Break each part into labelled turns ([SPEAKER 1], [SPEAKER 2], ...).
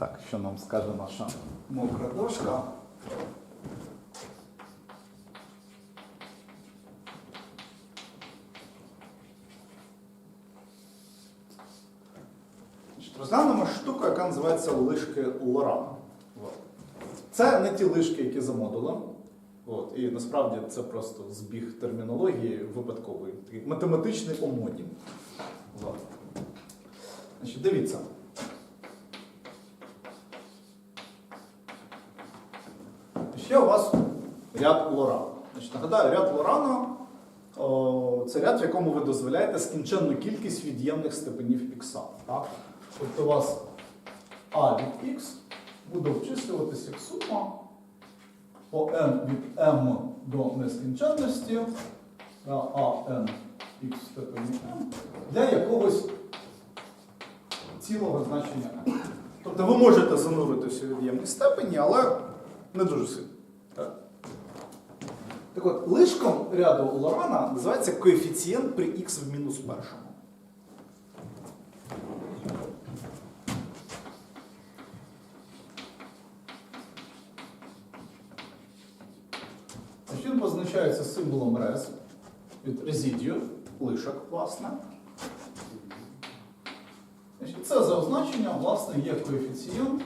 [SPEAKER 1] Так, що нам скаже наша мокра дошка? Розглянемо штуку, яка називається лишки Лорана. От. Це не ті лишки, які за модулем. От. І насправді це просто збіг термінології випадковий, такий математичний омонім. От. Значить, дивіться. Ще у вас ряд Лорана. Значить, нагадаю, ряд Лорана це ряд, в якому ви дозволяєте скінченну кількість від'ємних степенів. Так? Тобто у вас а від х буде обчислюватися як сума по n від m до нескінченності а n х в степені m для якогось цілого значення n. Тобто ви можете зануритися у від'ємні степені, але не дуже сильно. Так? От, лишком ряду Лорана називається коефіцієнт при х в мінус першому. Він позначається символом res від residue, лишок, власне. Це за означенням, власне, є коефіцієнт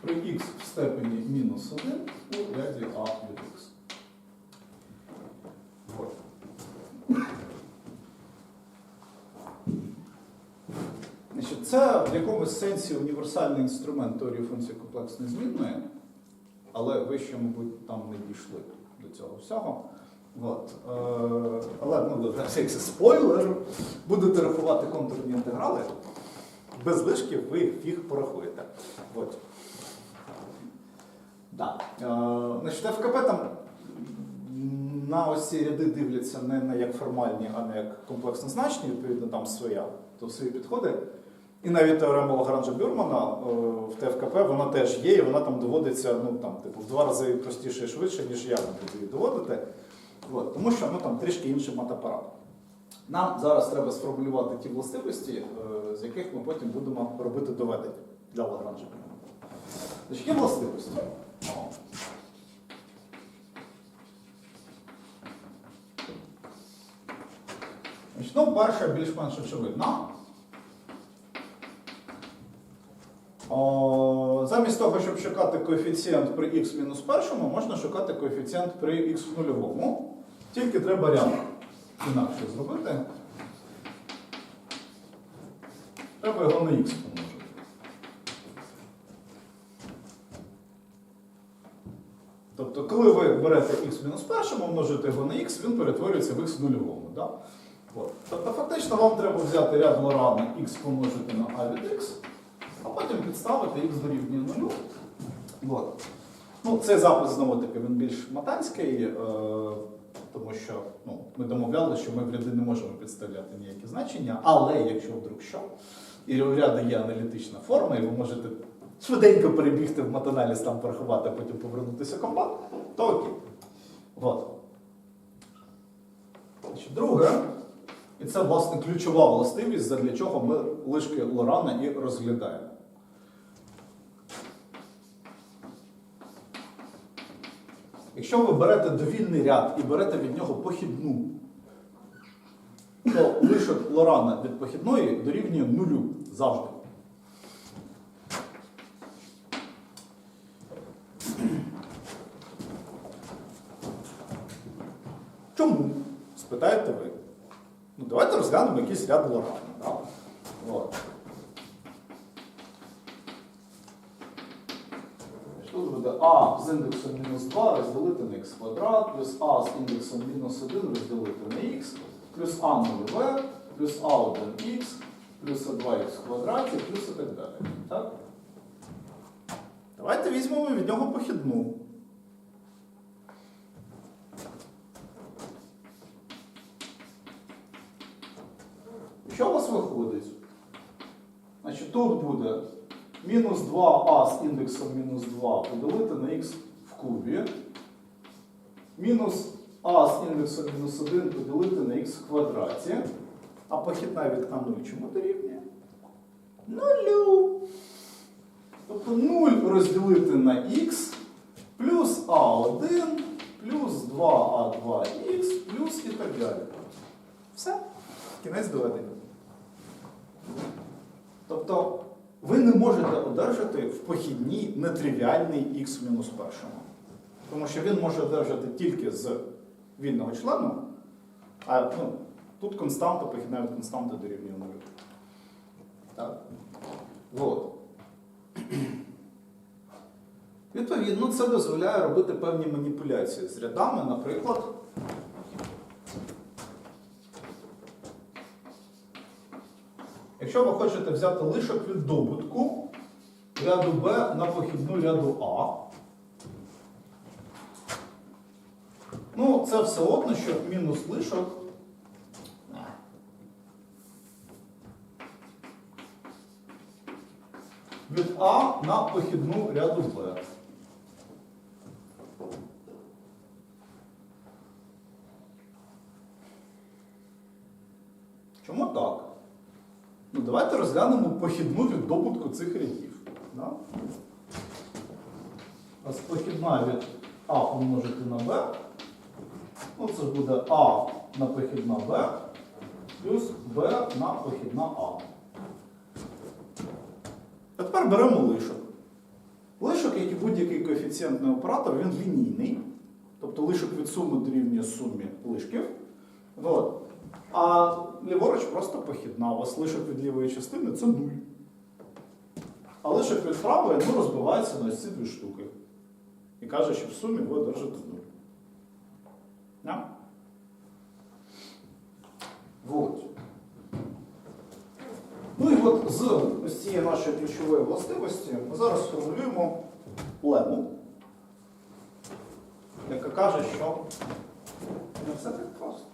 [SPEAKER 1] при х в степені мінус 1 у ряді а від х. От. Значить, Це в якомусь сенсі універсальний інструмент теорії функції комплексної змінної, але ви ще, мабуть, там не дійшли до цього всього. От. Е, але ну, як спойлер, будете рахувати контурні інтеграли. Без лишків ви їх порахуєте. От. Да. Е, значить, ФКП там на ось ці ряди дивляться не на як формальні, а не як комплексно значні, відповідно, там своя, то свої підходи. І навіть теорема Лагранжа Бюрмана е, в ТФКП вона теж є, і вона там доводиться ну, там, типу, в два рази простіше і швидше, ніж я буду її доводити. От, тому що ну, там трішки інший матапарат. Нам зараз треба сформулювати ті властивості, е, з яких ми потім будемо робити доведення для Лагранжа. Значить, є властивості. Ну, перша більш-менш очевидна. Замість того, щоб шукати коефіцієнт при х мінус першому, можна шукати коефіцієнт при х в нульовому. Тільки треба ряд інакше зробити. Треба його на х помножити. Тобто, коли ви берете х мінус першому, множите його на х, він перетворюється в х нульовому. Да? Тобто, фактично вам треба взяти ряд Лорана х помножити на а від х, а потім підставити х дорівнює нулю. От. Ну, цей запис знову таки він більш матанський, е, тому що ну, ми домовляли, що ми в ряди не можемо підставляти ніякі значення, але якщо вдруг що, і у ряду є аналітична форма, і ви можете швиденько перебігти в матаналіз, там порахувати, а потім повернутися в комбат, то окей. От. Друге, і це, власне, ключова властивість, задля чого ми лишки Лорана і розглядаємо. Якщо ви берете довільний ряд і берете від нього похідну, то лишок Лорана від похідної дорівнює нулю завжди. Чому? Спитаєте ви. Ну, давайте розглянемо якийсь ряд Лорана. Да? От. Тут буде а з індексом мінус 2 розділити на х квадрат, плюс а з індексом мінус 1 розділити на х, плюс а нульове, плюс а1х, плюс а2х в квадраті, плюс і так далі. Так? Давайте візьмемо від нього похідну. Що у вас виходить? Значить, тут буде мінус 2а з індексом мінус 2 поділити на х в кубі. Мінус а з індексом мінус 1 поділити на х в квадраті. А похідна від А0 чому дорівнює? Нулю. Тобто поділити на х плюс А1 плюс 2А2х плюс і так далі. Все. Кінець доведення. Тобто ви не можете одержати в похідній нетривіальний х в мінус першому. Тому що він може одержати тільки з вільного члена, а ну, тут константа похідна від константи дорівнює нулю. Так. Вот. Відповідно, це дозволяє робити певні маніпуляції з рядами, наприклад. Якщо ви хочете взяти лишок від добутку ряду Б на похідну ряду А, ну це все одно, що мінус лишок. Від А на похідну ряду Б. Чому так? Ну, давайте похідну від добутку цих рядів. Да? А з похідна від А помножити на Б. Ну, це буде А на похідна Б плюс Б на похідна А. А тепер беремо лишок. Лишок, як і будь-який коефіцієнтний оператор, він лінійний. Тобто лишок від суми дорівнює сумі лишків. От. А ліворуч просто похідна. У вас лишок від лівої частини це 0. А лишок від правої ну, розбивається на ці дві штуки. І каже, що в сумі ви одержите 0. Да? Вот. Ну і от з ось цієї нашої ключової властивості ми зараз сформулюємо лему, яка каже, що не все так просто.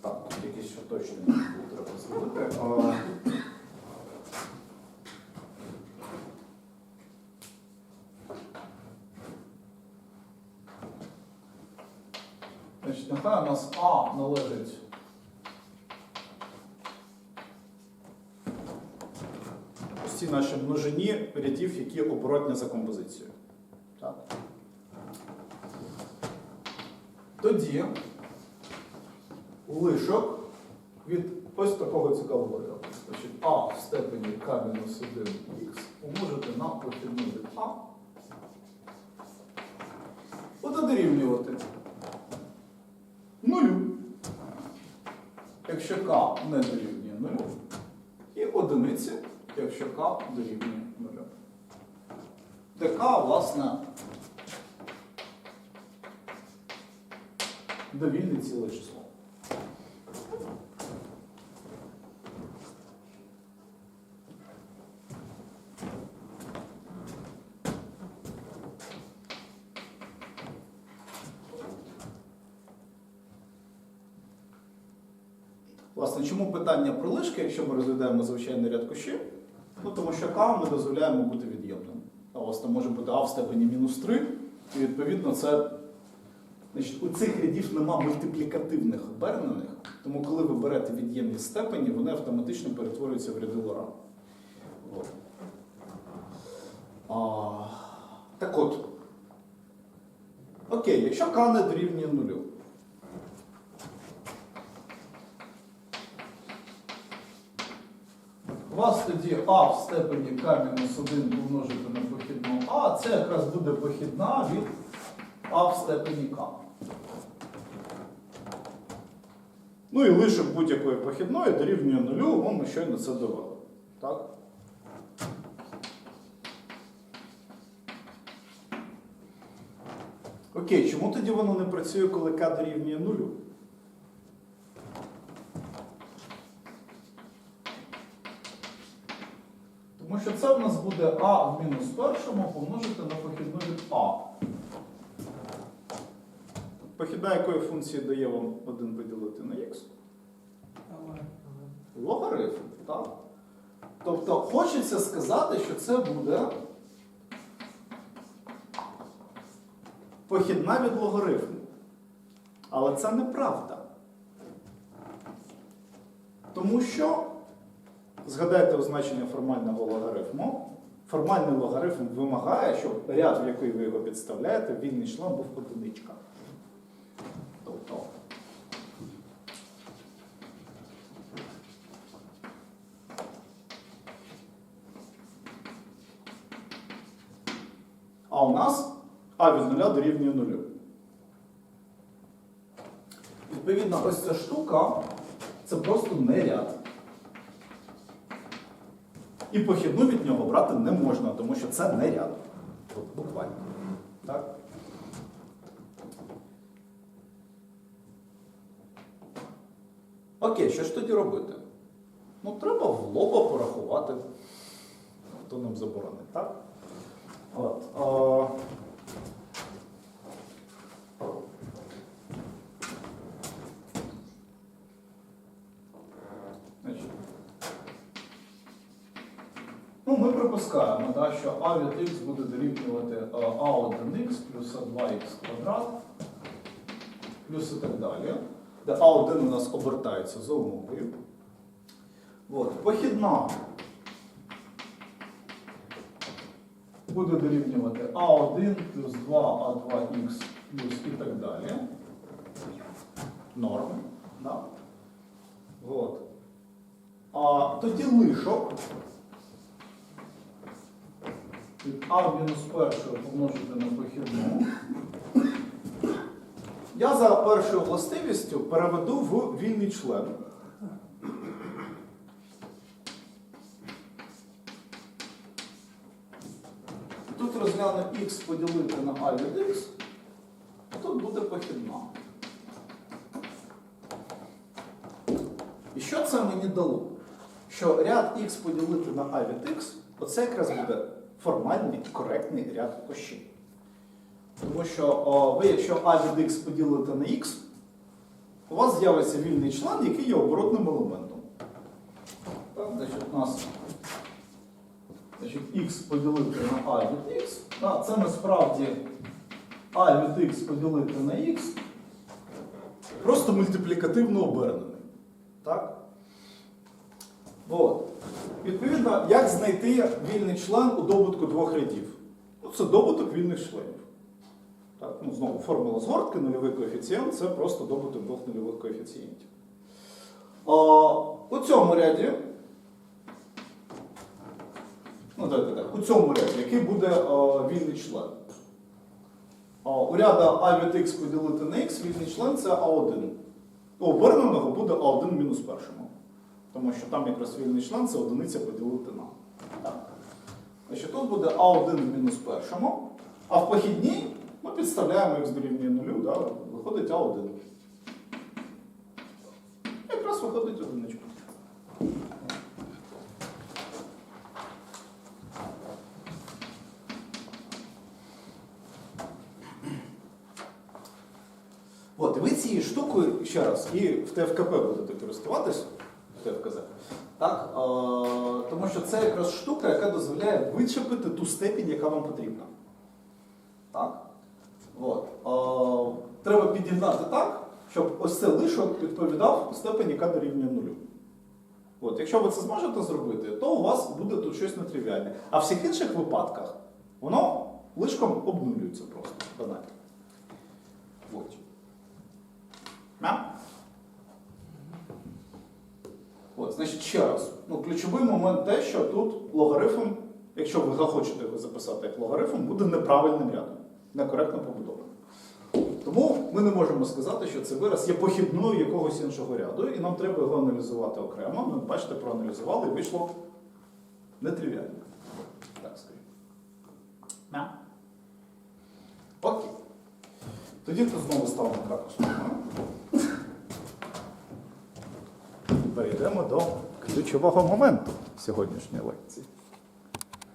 [SPEAKER 1] Так, тут ще точно треба зробити. Значить, нехай у нас А належить. Ось цій нашій множині рядів, які оборотні за композицією. Так. Тоді лишок від ось такого цікавого ряду. Значить, А в степені К мінус 1х умножити на похідну від А. Буде дорівнювати нулю. Якщо К не дорівнює нулю. І одиниці, якщо К дорівнює нулю. Де К, власне, довільне ціле число. Власне, чому питання якщо ми розглядаємо звичайний ряд кущів? Ну, тому що К ми дозволяємо бути від'ємним. А у вас там може бути А в степені мінус 3, і відповідно це. Значить, у цих рядів нема мультиплікативних обернених, тому коли ви берете від'ємні степені, вони автоматично перетворюються в ряди Лора. От. А, так от. Окей, якщо К не дорівнює нулю. У вас тоді А в степені К мінус 1 помножити на похідну А, це якраз буде похідна від А в степені К. Ну і лишок будь-якої похідної дорівнює нулю, вон ми щойно це довели. Так? Окей, чому тоді воно не працює, коли К дорівнює нулю? Тому що це в нас буде А в мінус першому помножити на похідну від А. Похідна якої функції дає вам 1 поділити на х? Логарифм, так? Тобто хочеться сказати, що це буде похідна від логарифму. Але це неправда. Тому що, згадайте означення формального логарифму. Формальний логарифм вимагає, щоб ряд, в який ви його підставляєте, вільний член був одиничка. Тобто. А у нас А від нуля дорівнює нулю. Відповідно, ось ця штука це просто не ряд. І похідну від нього брати не можна, тому що це не ряд. Буквально. Так? Окей, що ж тоді робити? Ну, треба в лоба порахувати. Хто нам заборонить, так? От. Значить, Ну, ми припускаємо, да, що а від х буде дорівнювати е, а1х плюс а2х квадрат, плюс і так далі. Де а1 у нас обертається за умовою. От, похідна буде дорівнювати а1 плюс 2а2х плюс і так далі. Норм. Да? От. А тоді лишок від А в мінус першого помножити на похідну. Я за першою властивістю переведу в вільний член. Тут розгляну х поділити на а від х, а тут буде похідна. І що це мені дало? Що ряд х поділити на а від х, оце якраз буде формальний, коректний ряд ощів. Тому що о, ви, якщо а від х поділите на х, у вас з'явиться вільний член, який є оборотним елементом. Так, значить, у нас значить, х поділити на а від х, так, це насправді а від х поділити на х, просто мультиплікативно обернений. Так? От. Відповідно, як знайти вільний член у добутку двох рядів? Ну, це добуток вільних членів. Так, ну, знову формула згортки, нульовий коефіцієнт це просто добуток двох нульових коефіцієнтів. А, у цьому ряді, ну давайте так, у цьому ряді, який буде а, вільний член? А, у ряда а від х поділити на х, вільний член це А1. У оберненого буде А1 мінус першому. Тому що там якраз вільний член це одиниця поділити на. Значить, тут буде А1 в мінус першому, а в похідній ми підставляємо х дорівнює нулю, да, виходить А1. Якраз виходить одиничка. От, ви цією штукою ще раз і в ТФКП будете користуватись, в ТФКЗ. Так? Е, тому що це якраз штука, яка дозволяє вичепити ту степінь, яка вам потрібна. Так? От. Е, треба підігнати так, щоб ось це лишок відповідав степені, яка дорівнює нулю. От, якщо ви це зможете зробити, то у вас буде тут щось нетривіальне. А в всіх інших випадках воно лишком обнулюється просто. банально. От. Да? От, значить, ще раз. Ну, ключовий момент те, що тут логарифм, якщо ви захочете його записати як логарифм, буде неправильним рядом, некоректно побудованим. Тому ми не можемо сказати, що цей вираз є похідною якогось іншого ряду, і нам треба його аналізувати окремо. Ми, бачите, проаналізували і вийшло нетривіально. Так скажімо. Окей. Тоді тут знову ставимо крапку. Перейдемо до ключового моменту сьогоднішньої лекції.